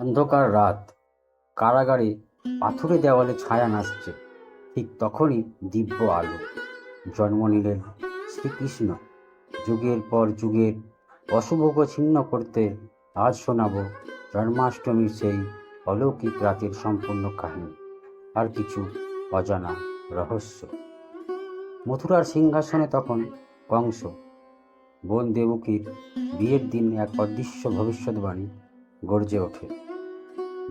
অন্ধকার রাত। কারাগারে পাথুরে দেওয়ালে ছায়া নাচছে। ঠিক তখনই দিব্য আলো। জন্ম নিলেন শ্রীকৃষ্ণ। যুগের পর যুগের অশুভকে ছিন্ন করতে আজ শোনাব জন্মাষ্টমীর সেই অলৌকিক রাতের সম্পূর্ণ কাহিনী। আর কিছু অজানা রহস্য। মথুরার সিংহাসনে তখন কংস। বোন দেবকীর বিয়ের দিন এক অদৃশ্য ভবিষ্যৎবাণী গর্জে ওঠে।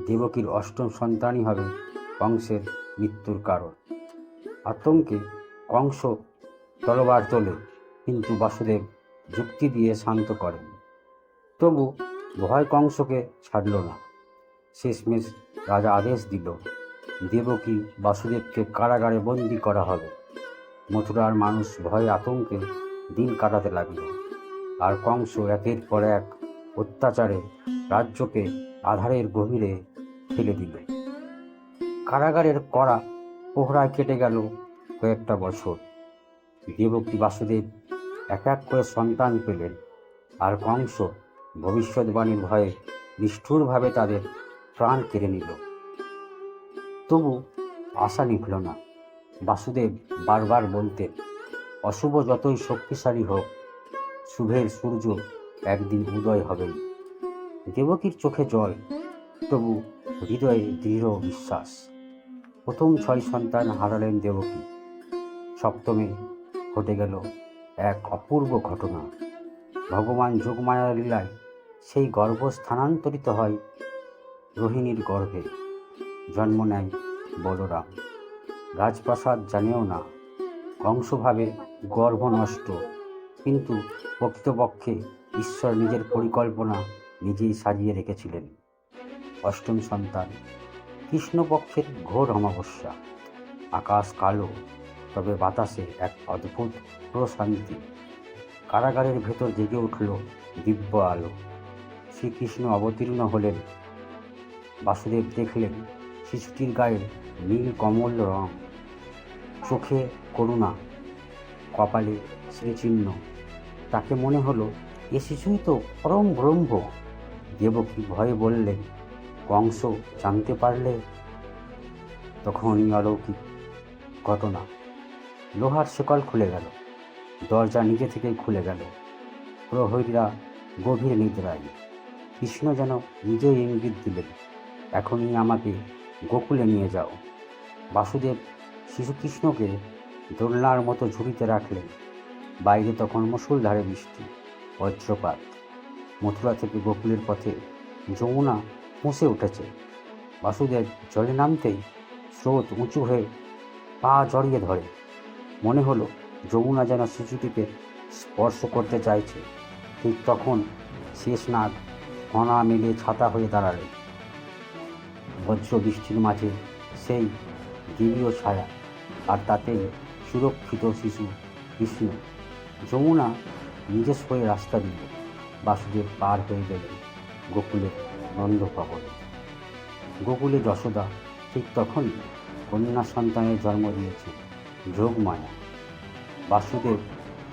দেবকীর অষ্টম সন্তানই হবে কংসের মৃত্যুর কারণ। আতঙ্কে কংস তলবার তোলে, কিন্তু বাসুদেব যুক্তি দিয়ে শান্ত করেন। তবু ভয় কংসকে ছাড়ল না। শেষমেশ রাজা আদেশ দিল, দেবকী বাসুদেবকে কারাগারে বন্দি করা হবে। মথুরার মানুষ ভয়ে আতঙ্কে দিন কাটাতে লাগল। আর কংস একের পর এক অত্যাচারে রাজ্যকে আধারের গভীরে ফেলে দিল। কারাগারের কড়া পোহরায় কেটে গেল কয়েকটা বছর। দেবকী বাসুদেব এক এক করে সন্তান পেলেন, আর কংস ভবিষ্যৎবাণীর ভয়ে নিষ্ঠুরভাবে তাদের প্রাণ কেড়ে নিল। তবু আশা নিভল না। বাসুদেব বারবার বলতেন, অশুভ যতই শক্তিশালী হোক, শুভের সূর্য একদিন উদয় হবেই। দেবকীর চোখে জল, তবু হৃদয়ে দৃঢ় বিশ্বাস। প্রথম ছয় সন্তান হারালেন দেবকী। সপ্তমে ঘটে গেল এক অপূর্ব ঘটনা। ভগবান যোগমায়া লীলায় সেই গর্ভ স্থানান্তরিত হয় রোহিণীর গর্ভে। জন্ম নেয় বলরাম। রাজপ্রাসাদ জানেও না কংসভাবে গর্ভ নষ্ট কিন্তু প্রকৃতপক্ষে ঈশ্বর নিজের পরিকল্পনা নিজেই সাজিয়ে রেখেছিলেন। অষ্টম সন্তান, কৃষ্ণপক্ষের ঘোর অমাবস্যা, আকাশ কালো, তবে বাতাসে এক অদ্ভুত প্রশান্তি। কারাগারের ভেতর জেগে উঠল দিব্য আলো। শ্রীকৃষ্ণ অবতীর্ণ হলেন। বাসুদেব দেখলেন শিশুটির গায়ে নীল কমল রং। চোখে করুণা, কপালে শ্রীচিহ্ন তাকে মনে হলো, এ শিশুই তো পরম ব্রহ্ম। দেবকী ভয়ে বললে, কংস, জানতে পারলে? তখনই অলৌকিক ঘটনা। লোহার শেকল খুলে গেল। দরজা নিজে থেকেই খুলে গেল। প্রহরীরা গভীর নিদ্রায়। কৃষ্ণ যেন নিজেই ইঙ্গিত দিলেন, এখনই আমাকে গোকুলে নিয়ে যাও। বাসুদেব শিশুকৃষ্ণকে দোলনার মতো ঝুড়িতে রাখলেন। বাইরে তখন মুসুলধারে বৃষ্টি, বজ্রপাত। মথুরা থেকে গোকুলের পথে যমুনা মুছে উঠেছে। বাসুদেব জলে নামতেই স্রোত উঁচু হয়ে পা জড়িয়ে ধরে। মনে হলো যমুনা যেন শিশুটিকে স্পর্শ করতে চাইছে। ঠিক তখন শেষনাগ কণা মেলে ছাতা হয়ে দাঁড়ালে। বজ্র বৃষ্টির মাঝে সেই দিলীয় ছায়া আর তাতে সুরক্ষিত শিশু কৃষ্ণ যমুনা নিজস্ব হয়ে রাস্তা দিল। বাসুদেব পার হয়ে গেলেন গোকুলের নন্দভবনে। গোকুলে যশোদা ঠিক তখনই কন্যা সন্তানের জন্ম দিয়েছে, যোগমায়া। বাসুদেব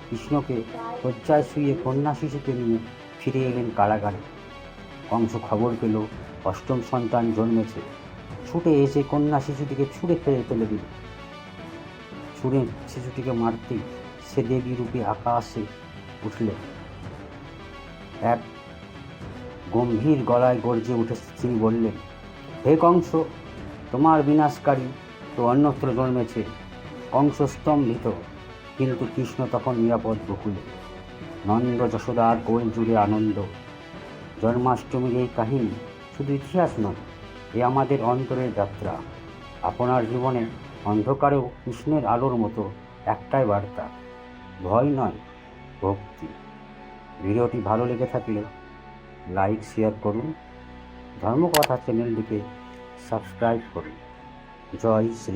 কৃষ্ণকে শয্যায় শুয়ে কন্যা শিশুকে নিয়ে ফিরে এলেন কারাগারে। কংস খবর পেল, অষ্টম সন্তান জন্মেছে। ছুটে এসে কন্যা শিশুটিকে ছুঁড়ে ফেলে ফেলে দিল। ছুঁড়ে শিশুটিকে মারতেই সে দেবী রূপে আকাশে উঠলেন। এক গম্ভীর গলায় গর্জে উঠে তিনি বললেন হে কংস, তোমার বিনাশকারী তো অন্যত্র জন্মেছে। কংস স্তম্ভিত কিন্তু কৃষ্ণ তখন নিরাপদ বকুলে। নন্দ যশোদার কোল জুড়ে আনন্দ। জন্মাষ্টমীর এই কাহিনী শুধু ইতিহাস নয়, এ আমাদের অন্তরের যাত্রা। আপনার জীবনে অন্ধকারেও কৃষ্ণের আলোর মতো একটাই বার্তা, ভয় নয়, ভক্তি। ভিডিওটি ভালো লেগে থাকলে লাইক শেয়ার করুন। ধর্মকথা চ্যানেলটিকে সাবস্ক্রাইব করুন। জয় শ্রী